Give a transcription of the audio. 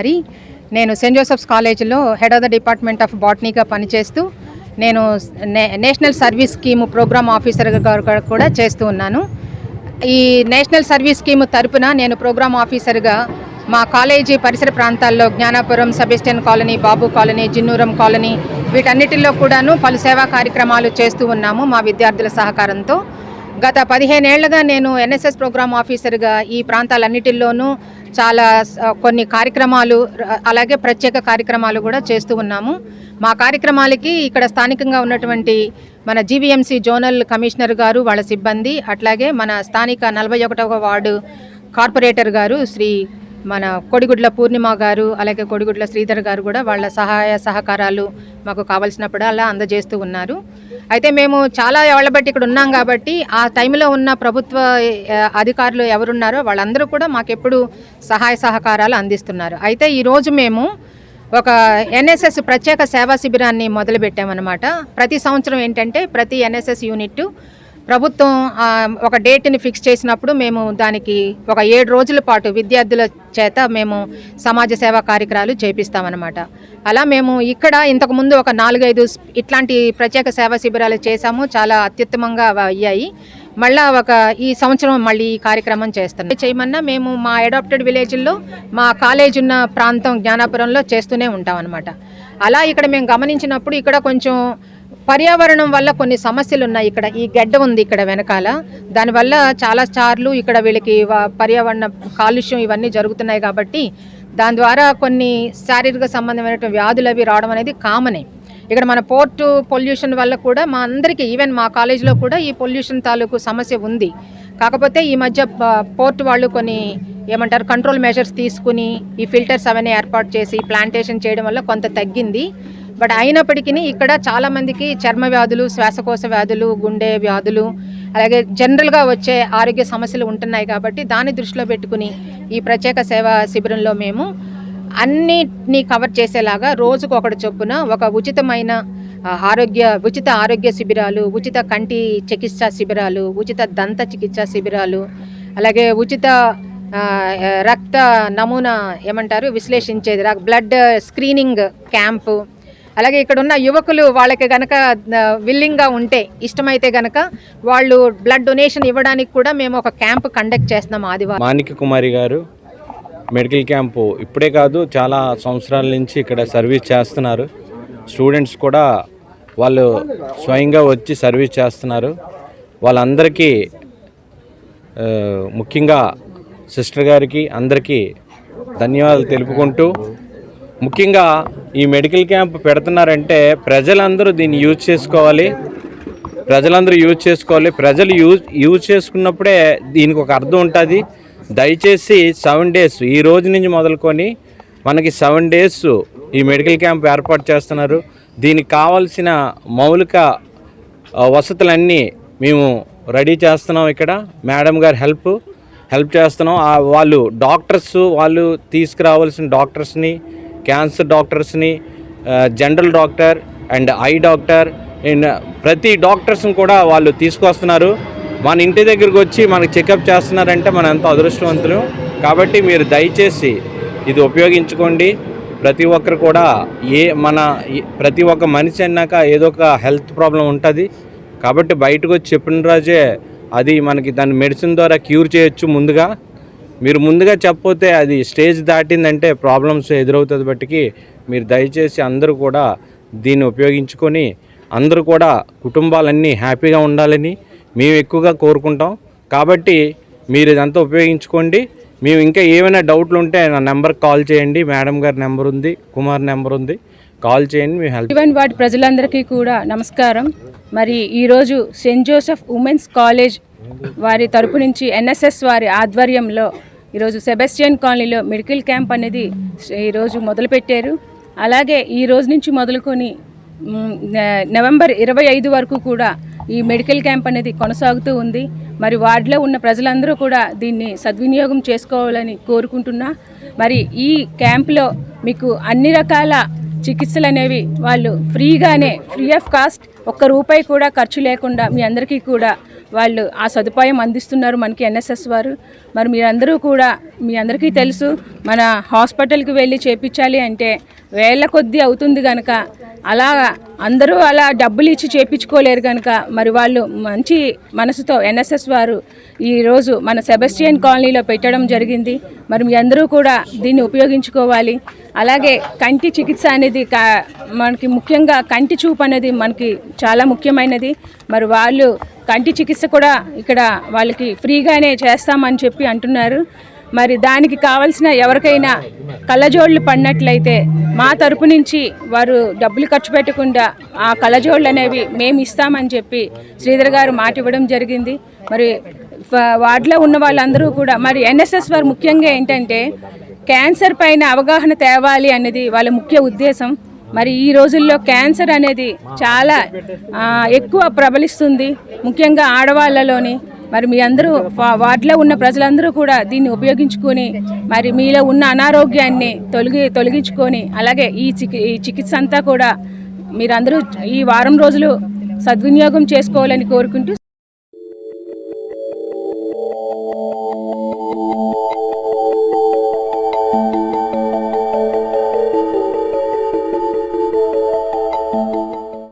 కుమారి నేను Saint Joseph's కాలేజీలో head of the department of బాటనీగా పనిచేస్తూ నేను నే- నేషనల్ సర్వీస్ స్కీము ప్రోగ్రామ్ ఆఫీసర్గా కూడా- కూడా చేస్తూ ఉన్నాను. ఈ నేషనల్ సర్వీస్ స్కీమ్ తరపున నేను ప్రోగ్రామ్ ఆఫీసర్గా మా కాలేజీ పరిసర ప్రాంతాల్లో Gnanapuram Sebastian colony Babu colony Jinnuram colony వీటన్నిటిలో కూడాను పలు సేవా కార్యక్రమాలు చేస్తూ ఉన్నాము మా విద్యార్థుల సహకారంతో. గత పదిహేనేళ్ళుగా నేను ఎన్ఎస్ఎస్ ప్రోగ్రామ్ ఆఫీసర్గా ఈ ప్రాంతాలన్నిటిల్లోనూ చాలా కొన్ని కార్యక్రమాలు అలాగే ప్రత్యేక కార్యక్రమాలు కూడా చేస్తూ ఉన్నాము. మా కార్యక్రమాలకి ఇక్కడ స్థానికంగా ఉన్నటువంటి మన జీవీఎంసీ జోనల్ కమిషనర్ గారు వాళ్ళ సిబ్బంది అట్లాగే మన స్థానిక నలభై ఒకటవ వార్డు కార్పొరేటర్ గారు శ్రీ మన కొడిగుడ్ల పూర్ణిమ గారు అలాగే కొడిగుడ్ల శ్రీధర్ గారు కూడా వాళ్ళ సహాయ సహకారాలు మాకు కావలసినప్పుడు అలా అందజేస్తూ ఉన్నారు. అయితే మేము చాలా ఎవళ్ళ బట్టి ఇక్కడ ఉన్నాం కాబట్టి ఆ టైంలో ఉన్న ప్రభుత్వ అధికారులు ఎవరున్నారో వాళ్ళందరూ కూడా మాకెప్పుడు సహాయ సహకారాలు అందిస్తున్నారు. అయితే ఈరోజు మేము ఒక ఎన్ఎస్ఎస్ ప్రత్యేక సేవా శిబిరాన్ని మొదలుపెట్టామన్నమాట. ప్రతి సంవత్సరం ఏంటంటే ప్రతి ఎన్ఎస్ఎస్ యూనిట్ ప్రభుత్వం ఒక డేట్ని ఫిక్స్ చేసినప్పుడు మేము దానికి ఒక ఏడు రోజుల పాటు విద్యార్థుల చేత మేము సమాజ సేవా కార్యక్రమాలు చేపిస్తామన్నమాట. అలా మేము ఇక్కడ ఇంతకుముందు ఒక నాలుగైదు ఇట్లాంటి ప్రత్యేక సేవా శిబిరాలు చేశాము. చాలా అత్యుత్తమంగా అయ్యాయి. మళ్ళా ఒక ఈ సంవత్సరం మళ్ళీ ఈ కార్యక్రమం చేస్తాం చేయమన్నా మేము మా అడాప్టెడ్ విలేజ్లో మా కాలేజ్ ఉన్న ప్రాంతం జ్ఞానాపురంలో చేస్తూనే ఉంటాం అనమాట అలా ఇక్కడ మేము గమనించినప్పుడు ఇక్కడ కొంచెం పర్యావరణం వల్ల కొన్ని సమస్యలు ఉన్నాయి ఇక్కడ ఈ గడ్డ ఉంది ఇక్కడ వెనకాల. దానివల్ల చాలా సార్లు ఇక్కడ వీళ్ళకి పర్యావరణ కాలుష్యం ఇవన్నీ జరుగుతున్నాయి కాబట్టి దాని ద్వారా కొన్ని శారీరక సంబంధమైన వ్యాధులు అవి రావడం అనేది కామనే. ఇక్కడ మన పోర్టు పొల్యూషన్ వల్ల కూడా మా అందరికీ ఈవెన్ మా కాలేజీలో కూడా ఈ పొల్యూషన్ తాలూకు సమస్య ఉంది. కాకపోతే ఈ మధ్య పోర్ట్ వాళ్ళు కొన్ని ఏమంటారు కంట్రోల్ మెజర్స్ తీసుకుని ఈ ఫిల్టర్స్ అవన్నీ ఏర్పాటు చేసి ప్లాంటేషన్ చేయడం వల్ల కొంత తగ్గింది. బట్ అయినప్పటికీ ఇక్కడ చాలా మందికి చర్మ వ్యాధులు శ్వాసకోశ వ్యాధులు గుండె వ్యాధులు అలాగే జనరల్గా వచ్చే ఆరోగ్య సమస్యలు ఉంటున్నాయి కాబట్టి దాన్ని దృష్టిలో పెట్టుకుని ఈ ప్రత్యేక సేవా శిబిరంలో మేము అన్నిటినీ కవర్ చేసేలాగా రోజుకు ఒకటి చొప్పున ఒక ఉచితమైన ఆరోగ్య ఉచిత ఆరోగ్య శిబిరాలు ఉచిత కంటి చికిత్సా శిబిరాలు ఉచిత దంత చికిత్సా శిబిరాలు అలాగే ఉచిత రక్త నమూనా ఏమంటారు విశ్లేషించేది బ్లడ్ స్క్రీనింగ్ క్యాంపు అలాగే ఇక్కడ ఉన్న యువకులు వాళ్ళకి గనక విల్లింగ్గా ఉంటే ఇష్టమైతే గనక వాళ్ళు బ్లడ్ డొనేషన్ ఇవ్వడానికి కూడా మేము ఒక క్యాంప్ కండక్ట్ చేస్తున్నాం ఆదివారం. మాణిక కుమారి గారు మెడికల్ క్యాంపు ఇప్పుడే కాదు చాలా సంవత్సరాల నుంచి ఇక్కడ సర్వీస్ చేస్తున్నారు. స్టూడెంట్స్ కూడా వాళ్ళు స్వయంగా వచ్చి సర్వీస్ చేస్తున్నారు. వాళ్ళందరికీ ముఖ్యంగా సిస్టర్ గారికి అందరికీ ధన్యవాదాలు తెలుపుకుంటూ ముఖ్యంగా ఈ మెడికల్ క్యాంప్ పెడుతున్నారంటే ప్రజలందరూ దీన్ని యూజ్ చేసుకోవాలి. ప్రజలందరూ యూజ్ చేసుకోవాలి. ప్రజలు యూజ్ యూజ్ చేసుకున్నప్పుడే దీనికి ఒక అర్థం ఉంటుంది. దయచేసి సెవెన్ డేస్ ఈ రోజు నుంచి మొదలుకొని మనకి సెవెన్ డేస్ ఈ మెడికల్ క్యాంప్ ఏర్పాటు చేస్తున్నారు. దీనికి కావాల్సిన మౌలిక వసతులన్నీ మేము రెడీ చేస్తున్నాం ఇక్కడ. మేడం గారి హెల్ప్ హెల్ప్ చేస్తున్నాం. వాళ్ళు డాక్టర్స్ వాళ్ళు తీసుకురావాల్సిన డాక్టర్స్ని క్యాన్సర్ డాక్టర్స్ని general doctor and eye doctor and ప్రతి డాక్టర్స్ని కూడా వాళ్ళు తీసుకొస్తున్నారు. మన ఇంటి దగ్గరికి వచ్చి మనకి చెకప్ చేస్తున్నారంటే మనం ఎంతో అదృష్టవంతులు. కాబట్టి మీరు దయచేసి ఇది ఉపయోగించుకోండి. ప్రతి ఒక్కరు కూడా ఏ మన ప్రతి ఒక్క మనిషి అన్నాక ఏదో ఒక హెల్త్ ప్రాబ్లం ఉంటుంది. కాబట్టి బయటకు వచ్చి చెప్పిన రోజే అది మనకి దాని మెడిసిన్ ద్వారా క్యూర్ చేయొచ్చు ముందుగా. మీరు ముందుగా చెప్పపోతే అది స్టేజ్ దాటిందంటే ప్రాబ్లమ్స్ ఎదురవుతుంది బట్టికి మీరు దయచేసి అందరూ కూడా దీన్ని ఉపయోగించుకొని అందరూ కూడా కుటుంబాలన్నీ హ్యాపీగా ఉండాలని మేము ఎక్కువగా కోరుకుంటాం. కాబట్టి మీరు ఇదంతా ఉపయోగించుకోండి. మేము ఇంకా ఏమైనా డౌట్లు ఉంటే నా నెంబర్కి కాల్ చేయండి. మేడం గారి నెంబర్ ఉంది కుమార్ నెంబర్ ఉంది. కాల్ చేయండి మీ హెల్ప్ ఈవెన్ వాటి ప్రజలందరికీ కూడా నమస్కారం. మరి ఈరోజు సెయింట్ జోసెఫ్ ఉమెన్స్ కాలేజ్ వారి తరపు నుంచి ఎన్ఎస్ఎస్ వారి ఆధ్వర్యంలో ఈరోజు సెబెస్టియన్ కాలనీలో మెడికల్ క్యాంప్ అనేది ఈరోజు మొదలుపెట్టారు. అలాగే ఈ రోజు నుంచి మొదలుకొని నవంబర్ ఇరవై ఐదు వరకు కూడా ఈ మెడికల్ క్యాంప్ అనేది కొనసాగుతూ ఉంది. మరి వార్డులో ఉన్న ప్రజలందరూ కూడా దీన్ని సద్వినియోగం చేసుకోవాలని కోరుకుంటున్నా. మరి ఈ క్యాంప్లో మీకు అన్ని రకాల చికిత్సలు అనేవి వాళ్ళు ఫ్రీగానే ఫ్రీ ఆఫ్ కాస్ట్ ఒక్క రూపాయి కూడా ఖర్చు లేకుండా మీ అందరికీ కూడా వాళ్ళు ఆ సదుపాయం అందిస్తున్నారు మనకి ఎన్ఎస్ఎస్ వారు. మరి మీరందరూ కూడా మీ అందరికీ తెలుసు మన హాస్పిటల్కి వెళ్ళి చేపించాలి అంటే వేల కొద్దీ అవుతుంది కనుక అలా అందరూ అలా డబ్బులు ఇచ్చి చేపించుకోలేరు కనుక మరి వాళ్ళు మంచి మనసుతో ఎన్ఎస్ఎస్ వారు ఈరోజు మన సెబస్టియన్ కాలనీలో పెట్టడం జరిగింది. మరి మీ అందరూ కూడా దీన్ని ఉపయోగించుకోవాలి. అలాగే కంటి చికిత్స అనేది కా- మనకి ముఖ్యంగా కంటి చూపు అనేది మనకి చాలా ముఖ్యమైనది. మరి వాళ్ళు కంటి చికిత్స కూడా ఇక్కడ వాళ్ళకి ఫ్రీగానే చేస్తామని చెప్పి అంటున్నారు. మరి దానికి కావలసిన ఎవరికైనా కళ్ళజోళ్ళు పడినట్లయితే మా తరపు నుంచి వారు డబ్బులు ఖర్చు పెట్టకుండా ఆ కళ్ళజోళ్ళు అనేవి మేము ఇస్తామని చెప్పి శ్రీధర్ గారు మాట ఇవ్వడం జరిగింది. మరి వార్డులో ఉన్న వాళ్ళందరూ కూడా మరి ఎన్ఎస్ఎస్ వారు ముఖ్యంగా ఏంటంటే క్యాన్సర్ పైన అవగాహన తేవాలి అనేది వాళ్ళ ముఖ్య ఉద్దేశం. మరి ఈ రోజుల్లో క్యాన్సర్ అనేది చాలా ఎక్కువ ప్రబలిస్తుంది. ముఖ్యంగా ఆడవాళ్ళలోని మరి మీ అందరూ వార్డులో ఉన్న ప్రజలందరూ కూడా దీన్ని ఉపయోగించుకొని మరి మీలో ఉన్న అనారోగ్యాన్ని తొలగి తొలగించుకొని అలాగే ఈ ఈ చికిత్స అంతా కూడా మీరందరూ ఈ వారం రోజులు సద్వినియోగం చేసుకోవాలని కోరుకుంటూ